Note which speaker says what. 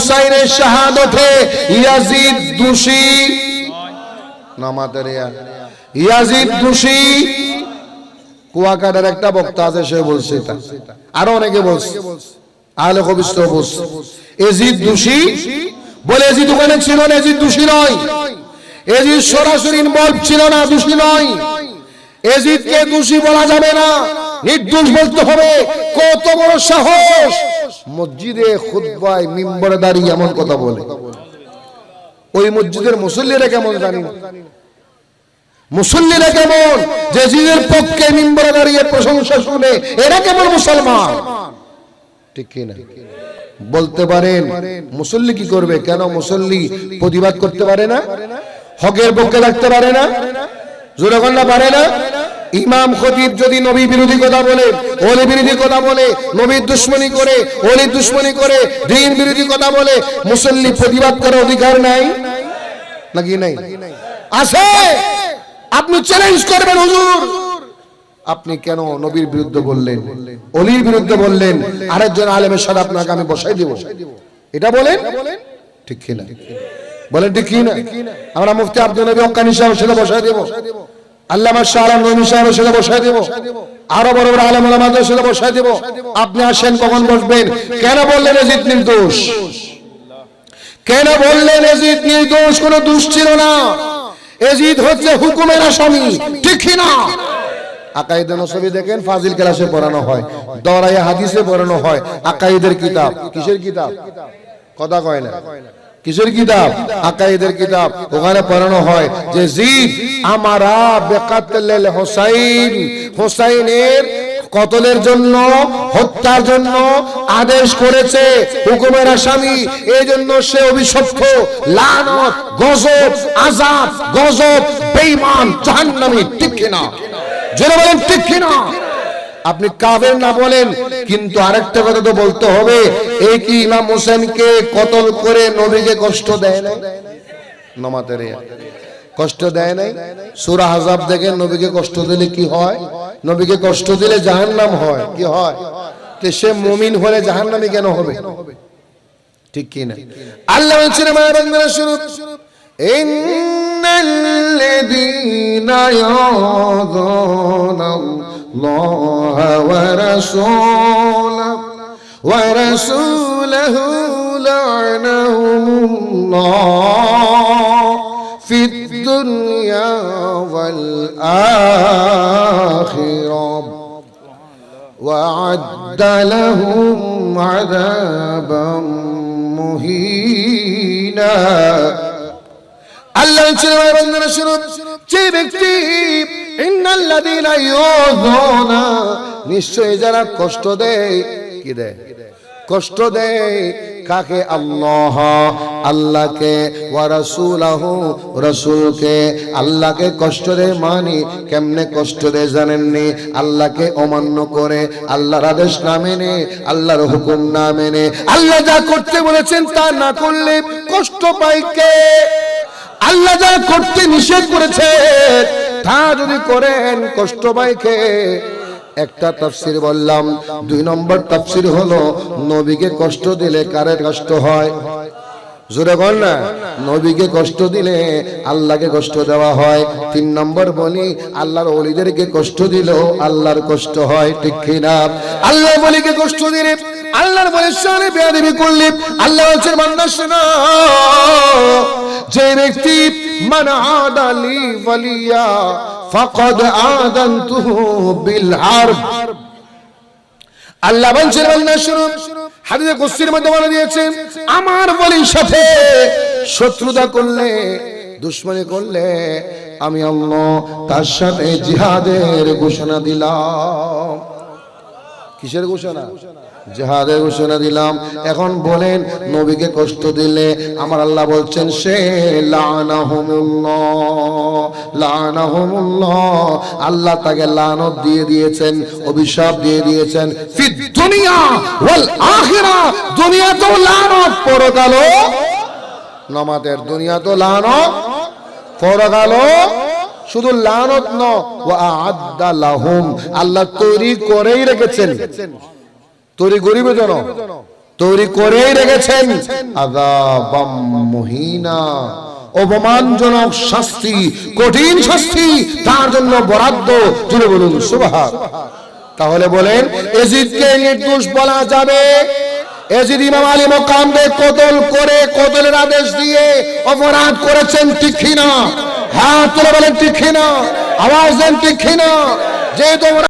Speaker 1: হুসাইনের শাহাদতে ইয়াজিদ দোষী। নামাতের ইয়াজিদ দোষী। কুয়াকাটার একটা বক্তা আছে, সে বলছে এটা। আরও অনেকে বলছে। আহলে কবিস্ত বলছে। এজিদ দোষী? বলে এজিদ ওখানে ছিল না, এজিদ দোষী নয়। এজিদ সরাসরি ইনভলভ ছিল না, দোষী নয়। এজিদকে দোষী বলা যাবে না। নির্দোষ বলতে হবে। কত বড় সাহস। মসজিদে খুতবায় মিম্বরে দাঁড়িয়ে এমন কথা বলে। ওই মসজিদের মুসল্লিরা কেমন জানি মুসল্লিরা কেমন? যে জিদের পক্ষে মিম্বরে দাঁড়িয়ে প্রশংসা শুনে এরা কেমন মুসলমান? ঠিক কি না? বলতে পারেন, মুসল্লি কি করবে? কেন মুসল্লি প্রতিবাদ করতে পারে না? হকের পক্ষে থাকতে পারে না? জোরে পারে না? ইমাম খতিব যদি নবী বিরোধী কথা বলে ওলি বিরোধী কথা বলে, নবীর দুশ্মনী করে ওলি দুশ্মনী করে, দিন বিরোধী কথা বলে, মুসল্লি প্রতিবাদ করার অধিকার নাই? নাকি নাই? আছে! আপনি চ্যালেঞ্জ করবেন, হুজুর! আপনি কেন নবীর বিরুদ্ধে বললেন? অলির বিরুদ্ধে বললেন? আরেকজন আলেমের সাথে আপনাকে আমি বসাই দেব। এটা বলেন? ঠিক কিনা বলেন, ঠিক কিনা আমরা মুফতি আব্দুল নবী হক্কানি সাহেব সেটা বসাই দেব। কেন ছিল না। এজিদ হচ্ছে নসবি দেখেন, ফাজিল ক্লাসে পড়ানো হয়। দরাইয়া হাদিসে পড়ানো হয়। আকাইদের কিতাব। কিসের কিতাব? কথা কয় না। কিসের কিতাব? আকাইদের কিতাব। ওখানে পড়ানো হয় যে জিদ আমারা বেকাতলেল হোসাইন। হোসাইনের কতলের জন্য? হত্যার জন্য আদেশ করেছে হুকুমের আসামি। এই জন্য সে অভিশপ্ত। লানত, গজব আজাব গজব, বেঈমান, জাহান্নামী, ঠিক কিনা? জোরে বলেন, ঠিক কিনা? আপনি কাবের না বলেন, কিন্তু আরেকটা কথা তো বলতে হবে, এই কি ইমাম হোসেনকে কতল করে নবীকে কষ্ট দেয় না নমাতে কষ্ট দেয় নাই? সুরা হাজাব দেখে নবীকে কষ্ট দিলে কি হয়? নবীকে কষ্ট দিলে জাহান নাম হয়। কি হয়? সে মুমিন হলে জাহান নামে কেন হবে? ঠিক কি না? আল্লাহ বলছেন শুরু الله ورسوله ورسوله لعنهم الله في الدنيا والآخرة وأعد لهم عذابا مهينا আল্লাহ ছেলে বন্ধুরা শুনুন যে ব্যক্তি, ইন্নাল্লাযীনা ইউযুনা নিশ্চয় যারা কষ্ট দেয়, কি দেয়? কষ্ট দেয় কাকে? আল্লাহ। আল্লাহকে রাসূলকে। আল্লাহকে কষ্ট দেয় মানি কেমনে কষ্ট দেয় জানেননি? আল্লাহকে অমান্য করে, আল্লাহর আদেশ না মেনে, আল্লাহর হুকুম না মেনে, আল্লাহ যা করতে বলেছেন তা না করলে কষ্ট পায় কে? আল্লাহ যা করতে নিষেধ করেছে, তা যদি করেন, কষ্ট পাইকে। একটা তাফসির বললাম, দুই নম্বর তাফসির হলো, নবীকে কষ্ট দিলে কারের কষ্ট হয়? জোরে বল না। নবীকে কষ্ট দিলে আল্লাহকে কষ্ট দেওয়া হয়। তিন নম্বর বলি, আল্লাহর অলিদেরকে কষ্ট দিলেও আল্লাহর কষ্ট হয়, ঠিক কিনা? আল্লাহ বলিকে কষ্ট দিলে, আল্লাহর বলে সামনে বেয়াদবি করলে আল্লাহ বলছেন, বান্দা শোনো, যে ব্যক্তি মান আদালি ওয়ালিয়া ফাকাদ আদানতুহু বিল হারব আল্লাহ বলছেন, বান্দা শোনো হাদিসে কুসির মধ্যে বলে দিয়েছে, আমার বলির সাথে শত্রুতা করলে, দুশ্মনী করলে, আমি আল্লাহ তার সাথে জিহাদের ঘোষণা দিলাম। কিসের ঘোষণা? জেহাদের ঘোষণা দিলাম। এখন বলেন, নবীকে কষ্ট দিলে আমার আল্লাহ বলছেন, সে আল্লাহ তাকে লানত দিয়ে দিয়েছেন, অভিশাপ দিয়ে দিয়েছেন। দুনিয়া লানত শুধু লানত আল্লাহ তৈরি করেই রেখেছেন। তৈরি গরিবের জন্য তৈরি করেই রেখেছেন। আযাবাম মুহিনা। অপমানজনক শাস্তি, কঠিন শাস্তি, তার জন্য বরাদ্দ। জুড়ে বলুন তাহলে বলেন, এজিদকে নির্দোষ বলা যাবে? এজিদ করে আদেশ দিয়ে অপরাধ করেছেন তুলে বলেন আওয়াজ দেন কিনা? যেহেতু